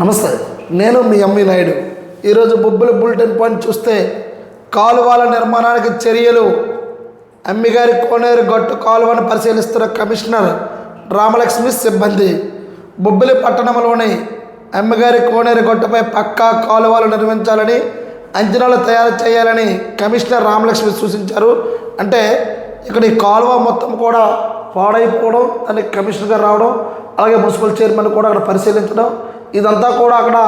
నమస్తే నేను మీ ఎంవి నాయుడు. ఈరోజు బొబ్బుల బులెటిన్ పాయింట్ చూస్తే కాలువల నిర్మాణానికి చర్యలు. అమ్మిగారి కోనేరు గట్టు కాలువను పరిశీలిస్తున్న కమిషనర్ రామలక్ష్మి సిబ్బంది. బొబ్బిలి పట్టణంలోని అమ్మగారి కోనేరు గట్టుపై పక్కా కాలువలు నిర్మించాలని అంచనాలు తయారు చేయాలని కమిషనర్ రామలక్ష్మి సూచించారు. అంటే ఇక్కడ ఈ కాలువ మొత్తం కూడా పాడైపోవడం దానికి కమిషనర్ గారు రావడం అలాగే మున్సిపల్ చైర్మన్ కూడా అక్కడ పరిశీలించడం ఇదంతా కూడా అక్కడ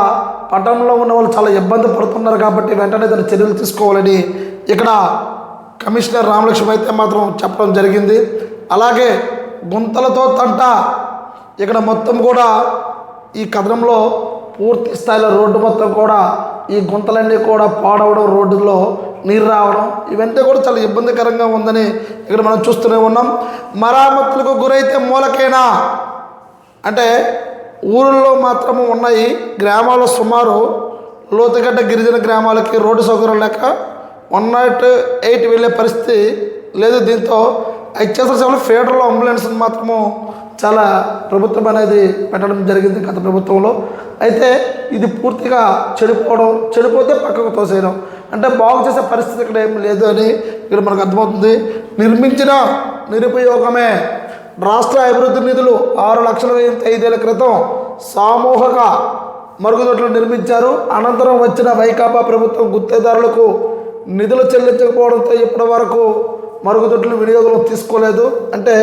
పట్టణంలో ఉన్న వాళ్ళు చాలా ఇబ్బంది పడుతున్నారు కాబట్టి వెంటనే దాన్ని చర్యలు తీసుకోవాలని ఇక్కడ కమిషనర్ రామలక్ష్మి అయితే మాత్రం చెప్పడం జరిగింది. అలాగే గుంతలతో తంట ఇక్కడ మొత్తం కూడా ఈ కథనంలో పూర్తి స్థాయిలో రోడ్డు మొత్తం కూడా ఈ గుంతలన్నీ కూడా పాడవడం రోడ్డులో నీరు రావడం ఇవంతా కూడా చాలా ఇబ్బందికరంగా ఉందని ఇక్కడ మనం చూస్తూనే ఉన్నాం. మరామతులకు గురైతే మూలకేనా? అంటే ఊళ్ళల్లో మాత్రము ఉన్నాయి. గ్రామాల్లో సుమారు లోతుగడ్డ గిరిజన గ్రామాలకి రోడ్డు సౌకర్యం లేక వన్ నాట్ ఎయిట్ వెళ్ళే పరిస్థితి లేదు. దీంతో అత్యవసర సేవలు ఫీడర్లో అంబులెన్స్ మాత్రము చాలా ప్రభుత్వం అనేది పెట్టడం జరిగింది గత ప్రభుత్వంలో. అయితే ఇది పూర్తిగా చెడిపోవడం చెడిపోతే పక్కకు తోసేయడం. అంటే బాగు చేసే పరిస్థితి ఇక్కడ ఏం లేదు అని ఇక్కడ మనకు అర్థమవుతుంది. నిర్మించిన నిరుపయోగమే రాష్ట్ర అభివృద్ధి నిధులు ఆరు లక్షల ఐదేళ్ళ క్రితం సామూహిక మరుగుదొడ్లు నిర్మించారు. అనంతరం వచ్చిన వైకాపా ప్రభుత్వం గుత్తేదారులకు నిధులు చెల్లించకపోవడంతో ఇప్పటి వరకు మరుగుదొడ్లు వినియోగంలో తీసుకోలేదు. అంటే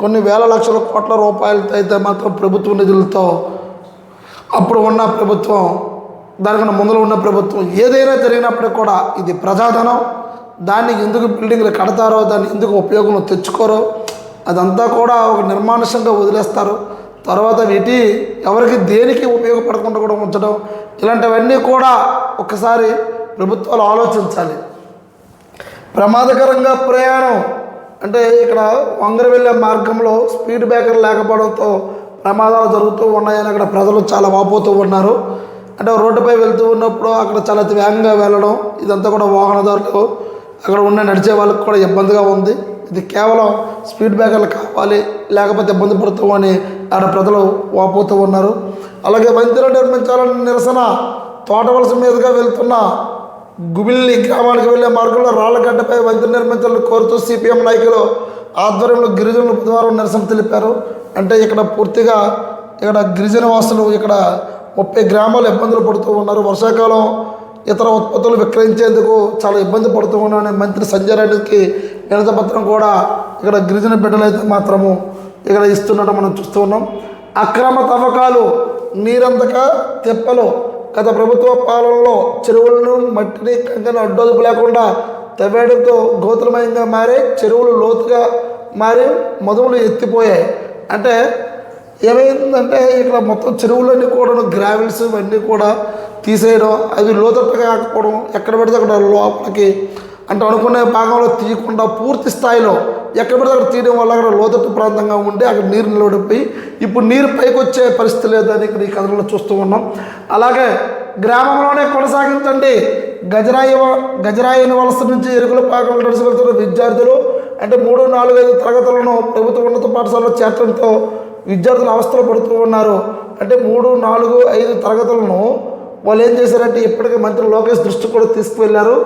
కొన్ని వేల లక్షల కోట్ల రూపాయలతో అయితే మాత్రం ప్రభుత్వ నిధులతో అప్పుడు ఉన్న ప్రభుత్వం దానికన్నా ముందులో ఉన్న ప్రభుత్వం ఏదైనా జరిగినప్పటికీ కూడా ఇది ప్రజాధనం. దాన్ని ఎందుకు బిల్డింగ్లు కడతారో దాన్ని ఎందుకు ఉపయోగంలో తెచ్చుకోరో అదంతా కూడా ఒక నిర్మానుషంగా వదిలేస్తారు. తర్వాత వీటి ఎవరికి దేనికి ఉపయోగపడకుండా కూడా ఉంచడం ఇలాంటివన్నీ కూడా ఒకసారి ప్రభుత్వాలు ఆలోచించాలి. ప్రమాదకరంగా ప్రయాణం అంటే ఇక్కడ వంగర వెళ్ళే మార్గంలో స్పీడ్ బ్రేకర్ లేకపోవడంతో ప్రమాదాలు జరుగుతూ ఉన్నాయని అక్కడ ప్రజలు చాలా వాపోతూ ఉన్నారు. అంటే రోడ్డుపై వెళ్తూ ఉన్నప్పుడు అక్కడ చాలా వేగంగా వెళ్ళడం ఇదంతా కూడా వాహనదారులు అక్కడ ఉన్న నడిచే వాళ్ళకి కూడా ఇబ్బందిగా ఉంది. ఇది కేవలం స్పీడ్ బ్రేకర్లు కావాలి లేకపోతే ఇబ్బంది అని ఆడ ప్రజలు వాపోతూ ఉన్నారు. అలాగే వంతెన నిర్మించాలని నిరసన తోటవలస మీదుగా వెళ్తున్న గుబిల్లి గ్రామానికి వెళ్ళే మార్గంలో రాళ్ళగడ్డపై వంతెన నిర్మించాలని కోరుతూ సిపిఎం నాయకులు ఆధ్వర్యంలో గిరిజనులు బుధవారం నిరసన తెలిపారు. అంటే ఇక్కడ పూర్తిగా ఇక్కడ గిరిజన వాసులు ఇక్కడ ముప్పై గ్రామాలు ఇబ్బందులు పడుతూ ఉన్నారు. వర్షాకాలం ఇతర ఉత్పత్తులు విక్రయించేందుకు చాలా ఇబ్బంది పడుతూ ఉన్నారని మంత్రి సంజయ్ రెడ్డికి వినతపత్రం కూడా ఇక్కడ గిరిజన బిడ్డలు అయితే మాత్రము ఇక్కడ ఇస్తున్నట్టు మనం చూస్తూ ఉన్నాం. అక్రమ తవ్వకాలు నీరంతక తెప్పలు గత ప్రభుత్వ పాలనలో చెరువులను మట్టిని కంకణ అడ్డోదుపు లేకుండా తవ్వేయడంతో గోతులమయంగా మారి చెరువులు లోతుగా మారి మధువులు ఎత్తిపోయాయి. అంటే ఏమైందంటే ఇక్కడ మొత్తం చెరువులన్నీ కూడా గ్రావెల్స్ ఇవన్నీ కూడా తీసేయడం అవి లోతట్టుగా కాకపోవడం ఎక్కడ పడితే అక్కడ లోపలికి అంటే అనుకునే భాగంలో తీయకుండా పూర్తి స్థాయిలో ఎక్కడ పడితే అక్కడ తీయడం వల్ల అక్కడ లోతట్టు ప్రాంతంగా ఉండి అక్కడ నీరు నిలబడిపోయి ఇప్పుడు నీరు పైకి వచ్చే పరిస్థితి లేదని ఇక్కడ ఈ కథలో చూస్తూ ఉన్నాం. అలాగే గ్రామంలోనే కొనసాగించండి. గజరాయి గజరాయిని వలస నుంచి ఎరుకుల పాకలు నడిచి వెళ్తున్న విద్యార్థులు అంటే మూడు నాలుగు ఐదు తరగతులను ప్రభుత్వ ఉన్నత పాఠశాలలో చేర్చడంతో విద్యార్థులు అవస్థలు పడుతూ ఉన్నారు. అంటే మూడు నాలుగు ఐదు తరగతులను వాళ్ళు ఏం చేశారంటే ఇప్పటికే మంత్రి లోకేష్ దృష్టి కూడా తీసుకువెళ్ళారు.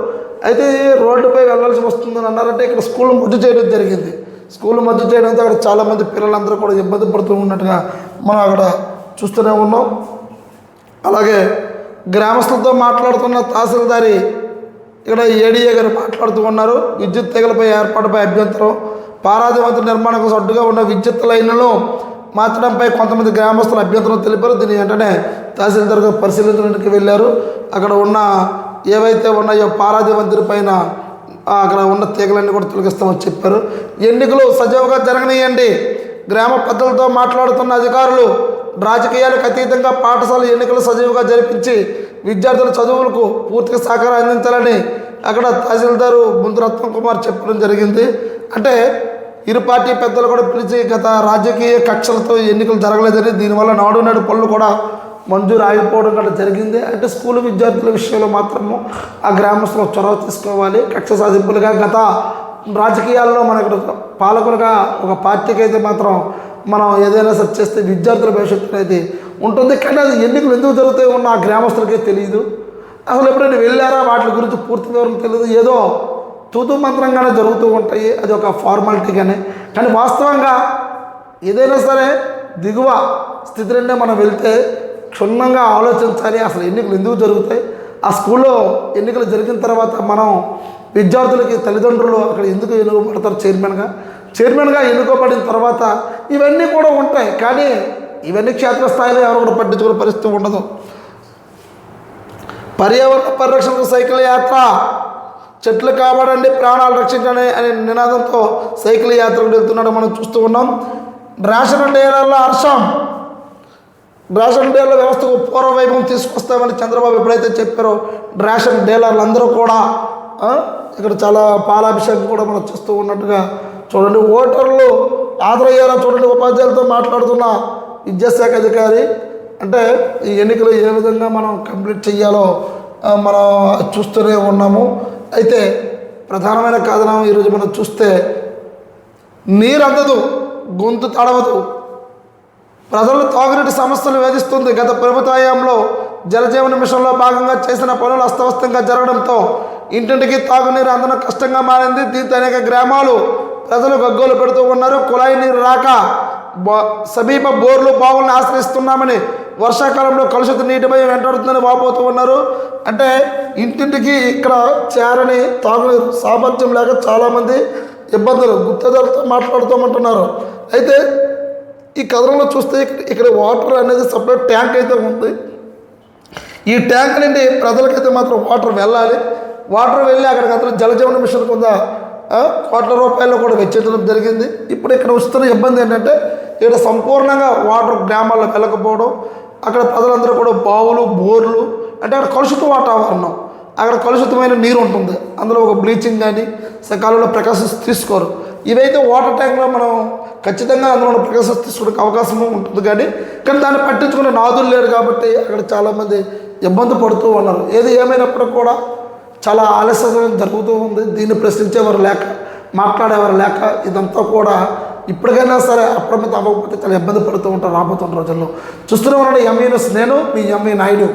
అయితే రోడ్డుపై వెళ్ళాల్సి వస్తుందని అన్నారంటే ఇక్కడ స్కూల్ మధ్య చేయడం జరిగింది. స్కూల్ మధ్య చేయడంతో అక్కడ చాలామంది పిల్లలందరూ కూడా ఇబ్బంది పడుతూ ఉన్నట్టుగా మనం అక్కడ చూస్తూనే ఉన్నాం. అలాగే గ్రామస్తులతో మాట్లాడుతున్న తహసీల్దారి ఇక్కడ ఏడీఏ గారు మాట్లాడుతూ ఉన్నారు. విద్యుత్ తెగలపై ఏర్పాటుపై అభ్యంతరం. పారాది వంతు కోసం అడ్డుగా ఉన్న విద్యుత్ లైన్లను మార్చడంపై కొంతమంది గ్రామస్తులు అభ్యంతరం తెలిపారు. దీని వెంటనే తహసీల్దార్ గారు పరిశీలించడానికి వెళ్ళారు. అక్కడ ఉన్న ఏవైతే ఉన్నాయో పారాది వంతుల పైన అక్కడ ఉన్న తీగలన్నీ కూడా తొలగిస్తామని చెప్పారు. ఎన్నికలు సజావుగా జరగనీయండి. గ్రామ పెద్దలతో మాట్లాడుతున్న అధికారులు రాజకీయాలకు అతీతంగా పాఠశాల ఎన్నికలు సజీవుగా జరిపించి విద్యార్థుల చదువులకు పూర్తిగా సహకారం అందించాలని అక్కడ తహసీల్దారు ముందు రత్నం కుమార్ చెప్పడం జరిగింది. అంటే ఇరు పార్టీ పెద్దలు కూడా పిలిచి గత రాజకీయ కక్షలతో ఎన్నికలు జరగలేదని దీనివల్ల నాడు నాడు పనులు కూడా మంజూరు ఆగిపోవడం కూడా జరిగింది. అంటే స్కూల్ విద్యార్థుల విషయంలో మాత్రము ఆ గ్రామస్తులు చొరవ తీసుకోవాలి. కక్ష సాధింపులుగా గత రాజకీయాల్లో మనకు పాలకులుగా ఒక పార్టీకి అయితే మాత్రం మనం ఏదైనా సరే చేస్తే విద్యార్థుల భవిష్యత్తు అనేది ఉంటుంది. కానీ అది ఎన్నికలు ఎందుకు జరుగుతాయి ఉన్న ఆ గ్రామస్తులకే తెలియదు అసలు ఎప్పుడైనా వెళ్ళారా? వాటి గురించి పూర్తి వివరం తెలియదు ఏదో తూతూ మంత్రంగానే జరుగుతూ ఉంటాయి. అది ఒక ఫార్మాలిటీగానే కానీ వాస్తవంగా ఏదైనా సరే దిగువ స్థితి నుండే మనం వెళ్తే క్షుణ్ణంగా ఆలోచించాలి. అసలు ఎన్నికలు ఎందుకు జరుగుతాయి? ఆ స్కూల్లో ఎన్నికలు జరిగిన తర్వాత మనం విద్యార్థులకి తల్లిదండ్రులు అక్కడ ఎందుకు ఎన్నుకోబడతారు చైర్మన్గా? చైర్మన్గా ఎన్నుకోబడిన తర్వాత ఇవన్నీ కూడా ఉంటాయి. కానీ ఇవన్నీ క్షేత్రస్థాయిలో ఎవరు కూడా పట్టించుకునే పరిస్థితి ఉండదు. పర్యావరణ పరిరక్షణకు సైకిల్ యాత్ర చెట్లు కాపాడండి ప్రాణాలు రక్షించండి అనే నినాదంతో సైకిల్ యాత్రకు వెళ్తున్నాడు మనం చూస్తూ ఉన్నాం. రేషన్ డేలలో హర్షం? రేషన్ డీలర్ వ్యవస్థకు పూర్వవైభవం తీసుకొస్తామని చంద్రబాబు ఎప్పుడైతే చెప్పారో రేషన్ డీలర్లు అందరూ కూడా ఇక్కడ చాలా పాలాభిషేకం కూడా మనం చూస్తూ ఉన్నట్టుగా చూడండి. ఓటర్లు ఆదరయ్యేలా చూడండి ఉపాధ్యాయులతో మాట్లాడుతున్న విద్యాశాఖ అధికారి. అంటే ఈ ఎన్నికలు ఏ విధంగా మనం కంప్లీట్ చేయాలో మనం చూస్తూనే ఉన్నాము. అయితే ప్రధానమైన కారణం ఈరోజు మనం చూస్తే నీరు అందదు గొంతు తడవదు. ప్రజలు తాగునీటి సమస్యలు వేధిస్తుంది. గత ప్రభుత్వంలో జలజీవన మిషన్లో భాగంగా చేసిన పనులు అస్తవ్యస్తంగా జరగడంతో ఇంటింటికి తాగునీరు అందడం కష్టంగా మారింది. దీంతో అనేక గ్రామాలు ప్రజలు గగ్గోలు పెడుతూ ఉన్నారు. కుళాయి నీరు రాక సమీప బోర్లు బావులను ఆశ్రయిస్తున్నామని వర్షాకాలంలో కలుషిత నీటిపై వెంటాడుతుందని వాపోతూ ఉన్నారు. అంటే ఇంటింటికి ఇక్కడ చేరని తాగునీరు సామర్థ్యం లేక చాలామంది ఇబ్బందులు గుత్తేదారులతో మాట్లాడుతామంటున్నారు అయితే ఈ కథనంలో చూస్తే ఇక్కడ- వాటర్ అనేది సపరేట్ ట్యాంక్ అయితే ఉంది. ఈ ట్యాంక్ నుండి ప్రజలకైతే మాత్రం వాటర్ వెళ్ళాలి. వాటర్ వెళ్ళి అక్కడికి అతను జలజీవన మిషన్ కింద కోట్ల రూపాయలు కూడా వెచ్చించడం జరిగింది. ఇప్పుడు ఇక్కడ వస్తున్న ఇబ్బంది ఏంటంటే ఇక్కడ సంపూర్ణంగా వాటర్ గ్రామాల్లో వెళ్ళకపోవడం అక్కడ ప్రజలందరూ కూడా బావులు బోర్లు అంటే అక్కడ కలుషిత వాతావరణం. అక్కడ కలుషితమైన నీరు ఉంటుంది. అందులో ఒక బ్లీచింగ్ కానీ సకాలంలో ప్రకాశం తీసుకోరు. ఇవైతే వాటర్ ట్యాంక్లో మనం ఖచ్చితంగా అందులో ప్రకాశం తీసుకోవడానికి అవకాశం ఉంటుంది కానీ కానీ దాన్ని పట్టించుకునే నాదులు లేరు కాబట్టి అక్కడ చాలామంది ఇబ్బంది పడుతూ ఉన్నారు. ఏది ఏమైనప్పటికీ కూడా చాలా ఆలస్యం జరుగుతూ ఉంది. దీన్ని ప్రశ్నించేవారు లేక మాట్లాడేవారు లేక ఇదంతా కూడా ఇప్పటికైనా సరే అప్రమత్తం అవ్వకపోతే చాలా ఇబ్బంది పడుతూ ఉంటారు రాబోతున్న రోజుల్లో. చూస్తూనే ఉన్నాడు ఎంఈ న్యూస్ నేను మీ ఎంఈ నాయుడు.